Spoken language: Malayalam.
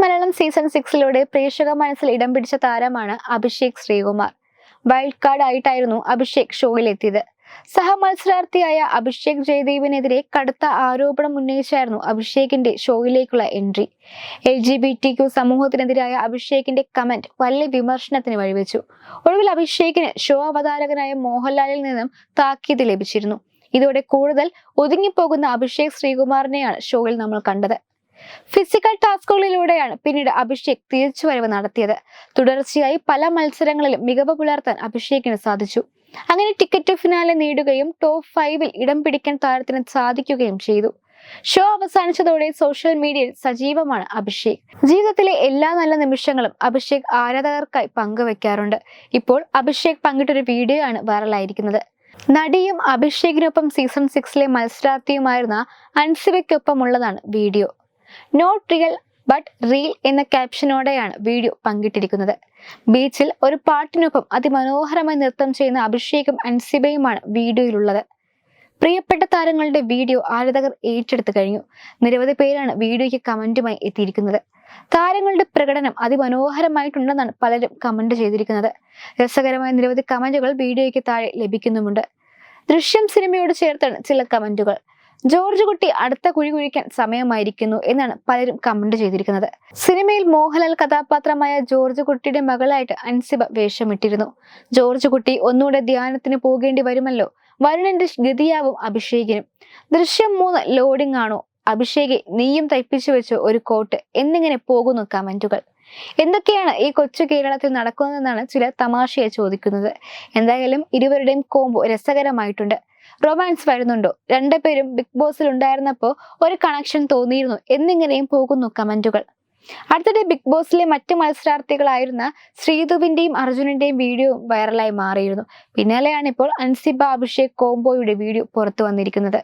മലയാളം സീസൺ സിക്സിലൂടെ പ്രേക്ഷക മനസ്സിൽ ഇടം പിടിച്ച താരമാണ് അഭിഷേക് ശ്രീകുമാർ. വൈൽഡ് കാർഡ് ആയിട്ടായിരുന്നു അഭിഷേക് ഷോയിലെത്തിയത്. സഹമത്സരാർത്ഥിയായ അഭിഷേക് ജയദേവിനെതിരെ കടുത്ത ആരോപണം ഉന്നയിച്ചായിരുന്നു അഭിഷേകിന്റെ ഷോയിലേക്കുള്ള entry. L G B T Q സമൂഹത്തിനെതിരായ അഭിഷേകിന്റെ കമന്റ് വലിയ വിമർശനത്തിന് വഴിവെച്ചു. ഒടുവിൽ അഭിഷേകിന് ഷോ അവതാരകനായ മോഹൻലാലിൽ നിന്നും താക്കീത് ലഭിച്ചിരുന്നു. ഇതോടെ കൂടുതൽ ഒതുങ്ങിപ്പോകുന്ന അഭിഷേക് ശ്രീകുമാറിനെയാണ് ഷോയിൽ നമ്മൾ കണ്ടത്. ഫിസിക്കൽ ടാസ്കുകളിലൂടെയാണ് പിന്നീട് അഭിഷേക് തിരിച്ചുവരവ് നടത്തിയത്. തുടർച്ചയായി പല മത്സരങ്ങളിലും മികവ് പുലർത്താൻ അഭിഷേകിന് സാധിച്ചു. അങ്ങനെ ടിക്കറ്റ് ഫിനാലെ നേടുകയും ടോപ്പ് ഫൈവിൽ ഇടം പിടിക്കാൻ താരത്തിന് സാധിക്കുകയും ചെയ്തു. ഷോ അവസാനിച്ചതോടെ സോഷ്യൽ മീഡിയയിൽ സജീവമാണ് അഭിഷേക്. ജീവിതത്തിലെ എല്ലാ നല്ല നിമിഷങ്ങളും അഭിഷേക് ആരാധകർക്കായി പങ്കുവെക്കാറുണ്ട്. ഇപ്പോൾ അഭിഷേക് പങ്കിട്ടൊരു വീഡിയോ ആണ് വൈറലായിരിക്കുന്നത്. നടിയും അഭിഷേകിനൊപ്പം സീസൺ സിക്സിലെ മത്സരാർത്ഥിയുമായിരുന്ന അൻസിബയ്ക്കൊപ്പമുള്ളതാണ് video not real but reel എന്ന ക്യാപ്ഷനോടെയാണ് വീഡിയോ പങ്കിട്ടിരിക്കുന്നത്. ബീച്ചിൽ ഒരു പാട്ടിനൊപ്പം അതിമനോഹരമായി നൃത്തം ചെയ്യുന്ന അഭിഷേകും അൻസിബയുമാണ് വീഡിയോയിലുള്ളത്. പ്രിയപ്പെട്ട താരങ്ങളുടെ വീഡിയോ ആരാധകർ ഏറ്റെടുത്തു കഴിഞ്ഞു. നിരവധി പേരാണ് വീഡിയോയ്ക്ക് കമന്റുമായി എത്തിയിരിക്കുന്നത്. താരങ്ങളുടെ പ്രകടനം അതിമനോഹരമായിട്ടുണ്ടെന്നാണ് പലരും കമന്റ് ചെയ്തിരിക്കുന്നത്. രസകരമായ നിരവധി കമന്റുകൾ വീഡിയോയ്ക്ക് താഴെ ലഭിക്കുന്നുമുണ്ട്. ദൃശ്യം സിനിമയോട് ചേർത്താണ് ചില കമന്റുകൾ. ജോർജ് കുട്ടി അടുത്ത കുഴി കുഴിക്കാൻ സമയമായിരിക്കുന്നു എന്നാണ് പലരും കമന്റ് ചെയ്തിരിക്കുന്നത്. സിനിമയിൽ മോഹൻലാൽ കഥാപാത്രമായ ജോർജ് കുട്ടിയുടെ മകളായിട്ട് അൻസിബ വേഷമിട്ടിരുന്നു. ജോർജ് കുട്ടി ഒന്നുകൂടെ ധ്യാനത്തിന് പോകേണ്ടി വരുമല്ലോ? വരുണന്റെ ഗതിയാവും അഭിഷേകിനും. ദൃശ്യം മൂന്ന് ലോഡിംഗ് ആണോ? അഭിഷേകെ നീയും തയ്പ്പിച്ചു വെച്ചോ ഒരു കോട്ട് എന്നിങ്ങനെ പോകുന്നു കമന്റുകൾ. എന്തൊക്കെയാണ് ഈ കൊച്ചു കേരളത്തിൽ നടക്കുന്നതെന്നാണ് ചില തമാശയെ ചോദിക്കുന്നത്. എന്തായാലും ഇരുവരുടെയും കോംബോ രസകരമായിട്ടുണ്ട്. റൊമാൻസ് വരുന്നുണ്ടോ? രണ്ടുപേരും ബിഗ് ബോസിൽ ഉണ്ടായിരുന്നപ്പോൾ ഒരു കണക്ഷൻ തോന്നിയിരുന്നു. എന്നിങ്ങനെയും പോകുന്നു കമന്റുകൾ. അടുത്തിടെ ബിഗ് ബോസിലെ മറ്റ് മത്സരാർത്ഥികളായിരുന്ന ശ്രീധുവിന്റെയും അർജുനന്റെയും വീഡിയോ വൈറലായി മാറിയിരുന്നു. പിന്നാലെയാണ് ഇപ്പോൾ അൻസിബ അഭിഷേക് കോംബോയുടെ വീഡിയോ പുറത്തു വന്നിരിക്കുന്നത്.